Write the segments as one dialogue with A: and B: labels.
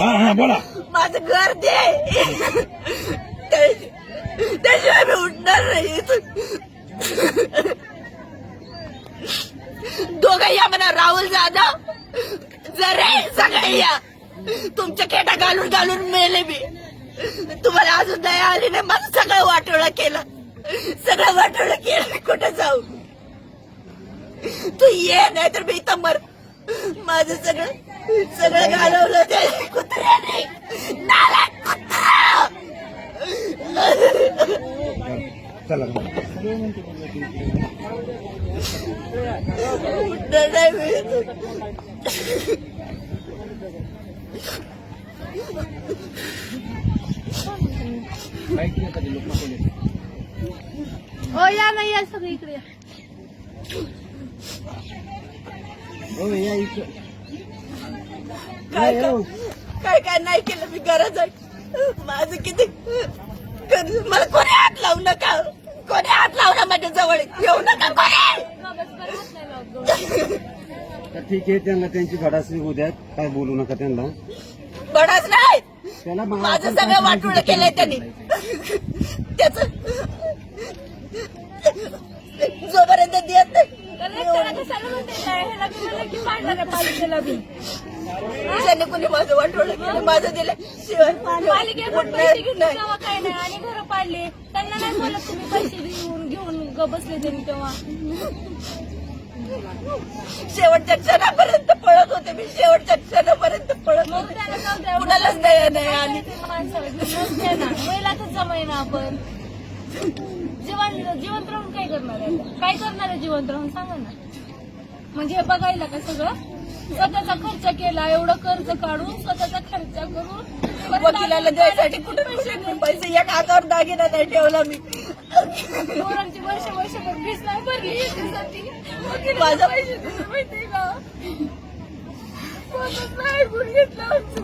A: हा हा बोला.
B: माझं घर दे. त्याशिवाय मी उठणार नाही दोघं या म्हणा राहुल जाधव. जरे सगळे या. तुमच्या खेटा घालून घालून मेले मी. तुम्हाला अजून दया आली नाही माझं सगळं वाटोळं केलं. सगळं वाटोळं केलं मी कुठं जाऊ? तू ये नाही तर मी इथं मर. माझं सगळं सगळं घालवलं त्या कुत्र्याने.
C: हो या नाही या सगळी इकडे या.
B: काय काय काय काय नाही केलं मी गरज आहे माझं किती मला कोणी हात लावू नका. कोणी हात लावला माझ्या जवळ. येऊ नका कोणी.
D: तर ठीक आहे त्यांना त्यांची भडासरी होऊ द्या काय बोलू नका त्यांना.
B: बडाच नाही.
D: त्याला मा-
B: माझं सगळं वाटोळ केलंय त्यांनी. त्याच जोपर्यंत देत नाही. ज्याने कोणी माझं वाटोळ केलं माझं दिलं. शिवाय
C: पालिकेकडून पैसे घेतले
B: नाही.
C: तेव्हा काय नाही आणि घर पाडले त्यांना नाही बोलत तुम्ही पैसे घेऊन घेऊन ग बसले त्यांनी तेव्हा.
B: शेवटच्या क्षणापर्यंत पळत होते मी शेवटच्या क्षणापर्यंत पळत होते. कुणालाच दया नाही
C: ना. महिलाच जमाय ना आपण. जीवन जिवंत राहून काय करणार आहे? काय करणार आहे जिवंत राहून? सांगा ना. म्हणजे हे बघायला का सगळं? स्वतःचा खर्च केला एवढं कर्ज काढून स्वतःचा खर्च करून
B: वकिलाला द्यायसाठी कुठे पैसे पैसे? एक हातावर दागिना नाही ठेवला मी.
C: पोरांची वर्ष वर्षभर फीस नाही भरली
B: माझा-
C: पैसे दिले माहितीये का? आमचं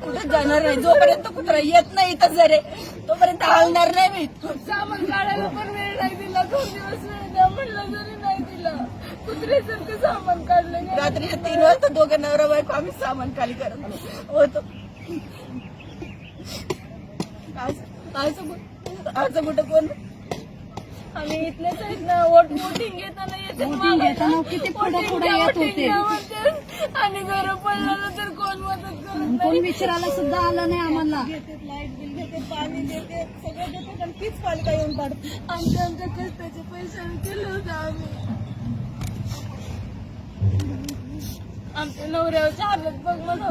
B: कुठे जाणार नाही? जोपर्यंत कुत्रा येत नाही इथं जरे तोपर्यंत हलणार नाही मी. रात्रीच्या तीन वाजता दोघं नवरा बायको आम्ही सामान खाली करत होतो आज कुठं कोण?
C: आम्ही इथलेच आहेत ना वोट वोटिंग घेताना येते
E: Voting घेताना किती पुढं पुढं येत होते.
C: आणि घर पडलं तर कोण मदत करत
E: कोण विचारायला सुद्धा आलं नाही आम्हाला.
B: घेते लाइट बिल घेते पाणी देते सगळं देते आणि तीच पालिका येऊन पाडते
C: आमच्या आमच्या कष्टाचे पैसे केलं होतं आम्ही. आमच्या नवऱ्यावरच्या हालत बघ मला